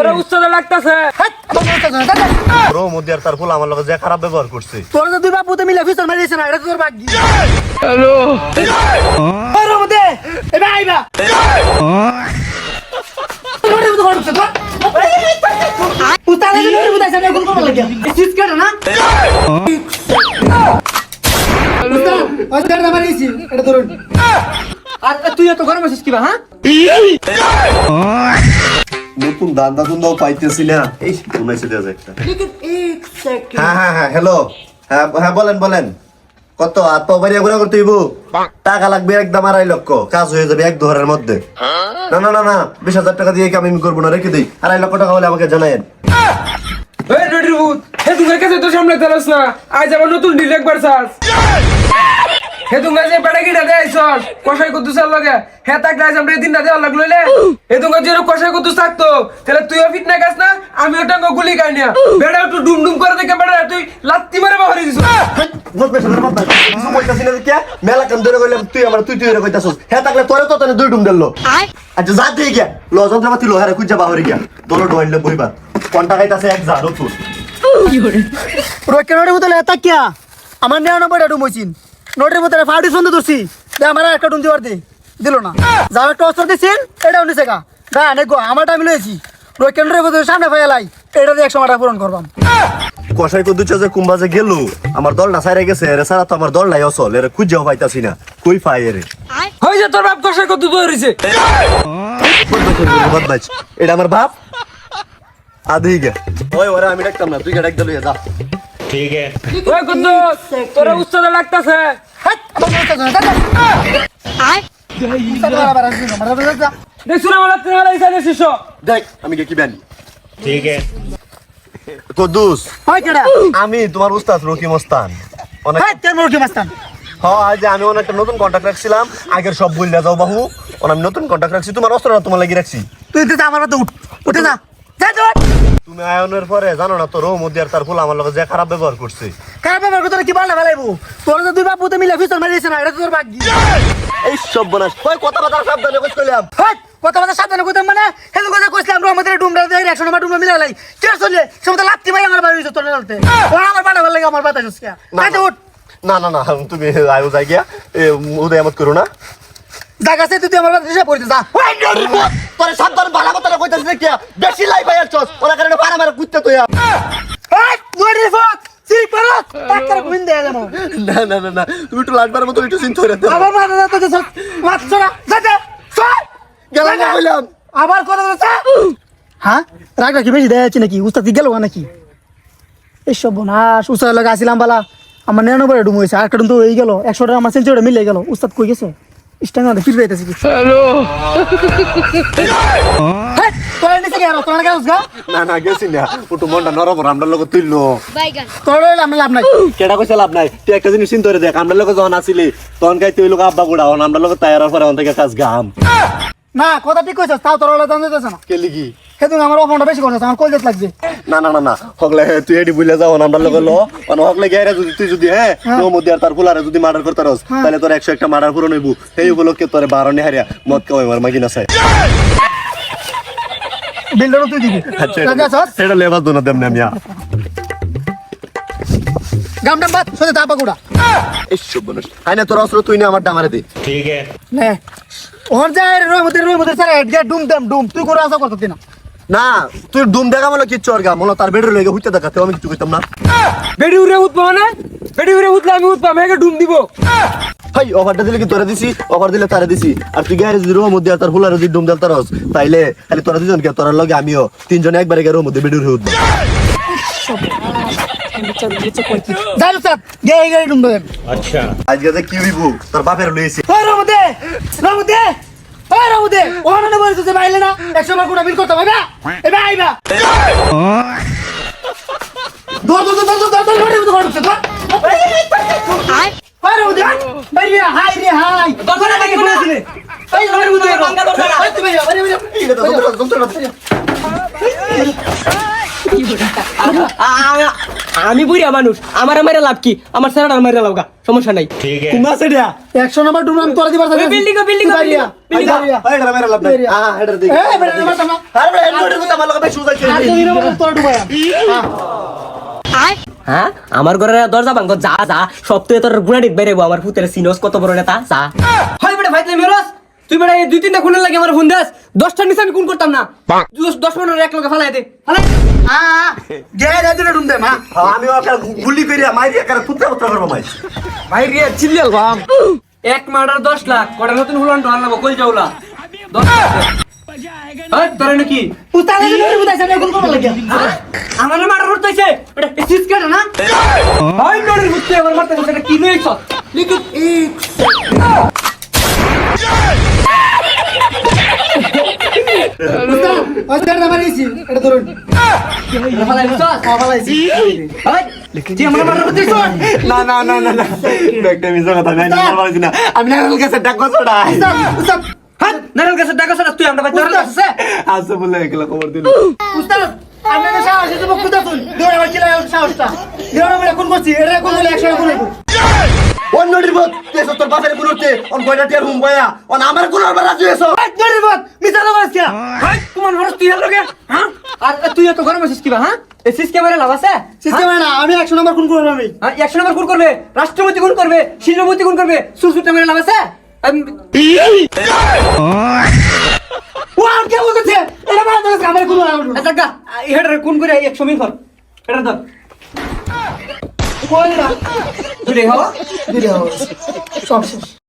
তোরা উচ্চতা লাগতাছে। রো আর তার ফুল আমার লগে যে খারাপ ব্যবহার করছে। তোর যে দুই বাপুতে মিলে ফিসল মারিয়েছে না এটা তোর ভাগ্য। হ্যালো। ওর মধ্যে এবে আইবা। নোটে মতো করছে তো উস্তাদ এসে নোটে মতো আইসা গুল করতে লাগে। চিজ কাটা না? উস্তাদ উস্তাদ আমার ইসি এটা ধরুন। আর তুই এত গরম আছিস কিবা হ্যাঁ? নতুন দান্দা দুন্দাও পাইতেছি না। এই শুনাইছে দেওয়া যায় একটা। এক সেকেন্ড হ্যাঁ হ্যাঁ হ্যাঁ হ্যালো হ্যাঁ হ্যাঁ বলেন বলেন। কত? হাত পা বাড়িয়া ঘুরা করতে হইব টাকা লাগবে একদম আড়াই লক্ষ। কাজ হয়ে যাবে এক দুহারের মধ্যে। না না না না বিশ হাজার টাকা দিয়ে কাম আমি করব না? রেখে দিই। আড়াই লক্ষ টাকা হলে আমাকে জানায়েন। ওই রেডি ভূত হে তুমি কাছে তো সামনে তেরস না। আজ আবার নতুন ডিল একবার চাস। হে তুঙ্গা যে বেড়া গিটা দে আইসস কষাই লগে হে তাক রাইজ আমরা এই দিনটা দেওয়ার লাগলইলে হে তুঙ্গা যে কষাই কুদ্দুস থাকতো তাহলে তুইও ফিট না গাছ না আমি ওটা গুলি খাই না। বেড়া একটু ডুম ডুম করে দেখে বেড়া তুই লাত্তি মারে বাহারি দিছ মেলা কাম ধরে কইলাম তুই আমার তুই তুই কইতাছস। হে থাকলে তোরে তো তুই দুই ডুম দিল। আচ্ছা যা দিয়ে গিয়া। লজন্দ্রপাতি লোহারে কুজা বাহারি গিয়া। দোলো ডোয়াইলে বইবা কোনটা এক জারো তুই রকেনারে কিয়া আমার নেওয়া নম্বর ডুমইছিন নোটের বোতলে ফাউডি সন্ধে ধরছি। দে আমার একটা ডুম দিবার দে। দিল না। যার একটা অস্ত্র দিচ্ছেন এটা উনিছে গা। গা অনেক গো আমার টাইম লয়েছি নোটের বোতলে সামনে ফেলাই এটা দিয়ে একশো মাটা পূরণ করবাম। কষাই যে কুম্বাজে গেল আমার দল না সাইরে গেছে এরে সারা তো আমার দল নাই অসল এরে খুঁজেও পাইতাছি না। কই পাই এরে? হই যে তোর বাপ কষাই কদ্দু বহরিছে বদমাইশ এটা আমার বাপ? আধি গে ওই ওরে আমি ডাকতাম না তুই গে ডাক দিলু যা। আমি তোমার উস্তাদ রকিম ওস্তান। অনেক কেন রকিম আজ আমি অনেকটা নতুন কন্ট্যাক্ট রাখছিলাম। আগের সব বললে যাও বাহু। আমি নতুন কন্ট্যাক্ট রাখছি তোমার অস্ত্র তোমার লাগিয়ে রাখছি। তুই আমার উঠে। না তুমি আয়নের পরে জানো না তোর মধ্যে আর তার ফুল আমার লগে যে খারাপ ব্যবহার করছে। খারাপ ব্যাপার তোর কি বাড়লে ফেলাইবো? তোর যে দুই বাপুতে মিলে ফিসল মারিয়েছে না এটা তোর ভাগ্য। এই সব বনাস। ওই কথা বার্তা সাবধানে কইছ কইলাম। হাট, কথা কথা সাবধানে কইতাম মানে? হেলু কথা কইছিলাম রহমতের ডুমরা দেয় একশো নম্বর ডুমরা মিলাই লাই। কে চলে সময় লাত্তি মারি আমার বাড়ি তোর চলতে ওরা আমার বাড়া ভালো লাগে আমার বাতা জসকে না, না। না তুমি আয়ো যাই গিয়া উদয় আমত করো না। জায়গা আছে তুই আমার এসে পড়তে যা। তোরে সাবধান ভালো কথা কইতাছিস না কিয়া বেশি লাই ভাই চস। ওরা কারণে পারা মারা কুত্তে তো হাট, নোয়ারি ফক পারো যেন। না না না না। তুমি একটু লাটবার মতো একটু চিন্তা করে দাও আবার মাথা যাতে সব ছড়া। যাতে সর গেলাম না কইলাম আবার কথা বলছে? হ্যাঁ? রাগ রাখি বেশি দেয়া যাচ্ছে নাকি? উস্তাদ কি গেল নাকি? এসব বোনাস উস্তাদ লাগে আসিলাম বালা। আমার নিরানব্বই ডুম হয়েছে। আর ডুম তো হয়ে গেল। একশো টাকা আমার সেঞ্চুরিটা মিলে গেল। উস্তাদ কই গেছে? ইস্টাঙ্গ ফিরে যাইতেছে কি হ্যাঁ তোরা নিচে গেল তোরা গেল গা? না না গেছি না। ওটু মনটা নরম আমরা লোক তুললো। বাইগান তোরা আমি লাভ নাই। কেডা কইছে লাভ নাই? তুই একটা জিনিস চিন্তা করে দেখ আমরা লোক যখন আসিলি তখন কাই তুই লোক আব্বা বুড়া হন আমরা লোক তায়ার পরে অন থেকে কাজ গাম। না কথা ঠিক কইছিস তাও তোরা দাম দিতেছে না। কে? লিগি সেদিন আমার অপনটা বেশি করছে আমার লাগছে না না না না হকলে তুই এডি বুঝলে যাও না আমরা লোক লো। মানে গেরে যদি তুই যদি হ্যাঁ ও মধ্যে আর তার ফুলারে যদি মার্ডার করতে রস তাহলে তোর একশো একটা মার্ডার পূরণ হইব। সেই উপলক্ষে তোর বারণে হারিয়া মদ কাওয়াই মার মাগি না চাই বিল্ডারও তুই দিবি। সর সেটা দোনা দেম না মিয়া গামটা বাদ সোজা দাপা গুড়া এই সব বলস আই না তোর অস্ত্র তুই না আমার ডামারে দে। নে। ওর যায় রহমতের রহমতের স্যার হেড গিয়া ডুম দাম ডুম। তুই করে আসা করতে না? না তুই ডুম দেখা মনে কিচ্ছু আর গা মনে তার বেডের লইগে হুইতে দেখাতে আমি কিছু কইতাম না। বেডি উড়ে উঠবো না বেডি উড়ে উঠলে আমি উঠবাম হেগে ডুম দিব। হাই অফারটা দিলে কি তোরা দিছি? অফার দিলে তারা দিছি। আর তুই গায়ে যদি রোর মধ্যে আর তার ফুলার যদি ডুম দেল তারস তাইলে খালি তোরা দুজন কে তোরার লগে আমিও তিনজনে একবারে গেরোর মধ্যে বেডুর হয়ে উঠবো। যাই স্যার গে গাড়ি ডুম দেন আজকে যে কি হইব তোর বাপের লইছে ওই রহমতে রহমতে ওই রহমতে ও না বলছে যে বাইলে না একশো বার কোটা বিল করতে হবে এবে আইবা। দৌড় দৌড় দৌড় দৌড় দৌড় দৌড় দৌড় দৌড় দৌড় ওই রহমতে বাইরে হাই রে হাই। দরকার নাকি বলেছিলে এই রহমতে এই তুমি বাইরে বাইরে এটা তোমরা- তোমরা- আ- আমি বুড়িয়া মানুষ। আমার মারে লাভ কি? আমার স্যার মারে লাভ গা। সমস্যা নাই। কুমা সেটা নম্বর তোরা দিবার লাভ নাই। হ্যাঁ বেটা আরে বেটা কথা আমার আর তো তোরা হ্যাঁ? আমার ঘরের দরজা ভাঙবো যা যা। সপ্তাহে তোর গুণা ডিট বেরেবো আমার পুতের সিনোস কত বড় নেতা যা। হয়। বেটা ভাই মেরস তুই বেটা এই দুই তিনটা খুনের লাগে আমার ফোন দাস দশটার নিচে আমি কোন করতাম না। দশ- দশ মিনিট এক লোকে ফালাই দে। ফালাই গে রে দে মা। আমি ওকে গুলি করিয়া মাইরি একারে পুত্রা পুত্রা করব মাই ভাই রে চিল্লাল বাম। এক মার্ডার দশ লাখ। কটা নতুন হুলান ঢাল কই যাওলা দশ তোরা নাকি? আমার মার্ডার করতেছে। এটা সিস কেটে না? ভাই নড়ের বুঝতে আমার মারতে কি লিখুন আছে বলে একলা খবর কোন করছি এটা কোন 100 কোন অন্য তেছ তোর বাপের গুলোতে অন কয়টা টিয়ার হুম বয়া অন আমারগুলোর বেলা তুই এসো মিছা কি তোমার ঘরে তুই হ্যাঁ? আর তুই এত গরম আছিস কিবা হ্যাঁ? এই সিস ক্যামেরা লাভ আছে? সিস্টেম না আমি 100 নম্বর কোন করব আমি। হ্যাঁ একশো নম্বর কোন করবে রাষ্ট্রপতি কোন করবে শিল্পপতি কোন করবে সুসু ক্যামেরা লাভ আছে? আম- ও আর কে বলতেছে? এটা মারা দাস আমার কোন আচ্ছা গা কোন করে একশো মিল কর হেডার ধর। কই না দুটাই হওয়া দিলে সব শেষ।